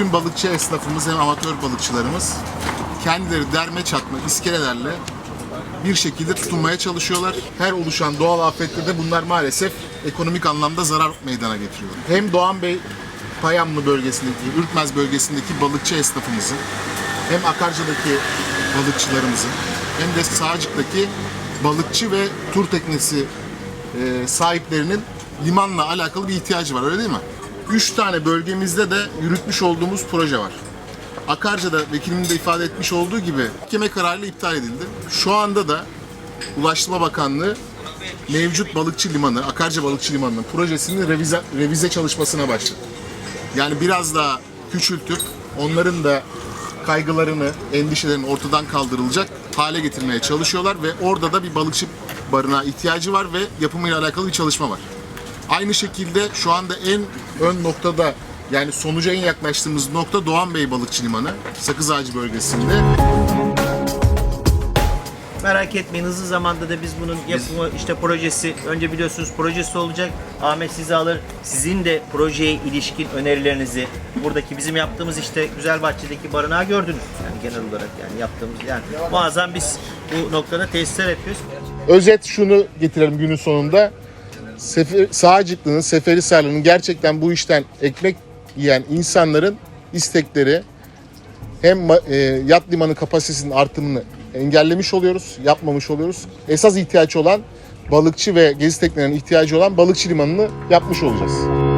bütün balıkçı esnafımız hem amatör balıkçılarımız kendileri derme çatma iskelelerle bir şekilde tutunmaya çalışıyorlar. Her oluşan doğal afette de bunlar maalesef ekonomik anlamda zarar meydana getiriyor. Hem Doğan Bey Payamlı bölgesindeki, Ürkmez bölgesindeki balıkçı esnafımızın hem Akarca'daki balıkçılarımızın hem de Sağcık'taki balıkçı ve tur teknesi e, sahiplerinin limanla alakalı bir ihtiyacı var öyle değil mi? Üç tane bölgemizde de yürütmüş olduğumuz proje var. Akarca'da vekilimin de ifade etmiş olduğu gibi mahkeme kararıyla iptal edildi. Şu anda da Ulaştırma Bakanlığı mevcut balıkçı limanı, Akarca Balıkçı Limanı'nın projesinin revize, revize çalışmasına başladı. Yani biraz daha küçültüp onların da kaygılarını, endişelerini ortadan kaldırılacak hale getirmeye çalışıyorlar ve orada da bir balıkçı barınağı ihtiyacı var ve yapımıyla alakalı bir çalışma var. Aynı şekilde şu anda en ön noktada yani sonuca en yaklaştığımız nokta Doğan Bey Balıkçı Limanı, Sakız Ağacı bölgesinde. Merak etmeyin hızlı zamanda da biz bunun yapımı işte projesi önce biliyorsunuz projesi olacak. Ahmet sizi alır. Sizin de projeye ilişkin önerilerinizi buradaki bizim yaptığımız işte Güzelbahçe'deki barınağı gördünüz. Yani genel olarak yani yaptığımız yani muazzam biz bu noktada tesisler yapıyoruz. Özet şunu getirelim günün sonunda. Sefer, Sağcıklı'nın, Seferihisarlı'nın gerçekten bu işten ekmek yiyen insanların istekleri hem e, yat limanı kapasitesinin artımını engellemiş oluyoruz, yapmamış oluyoruz. Esas ihtiyaç olan balıkçı ve gezi teknelerinin ihtiyacı olan balıkçı limanını yapmış olacağız.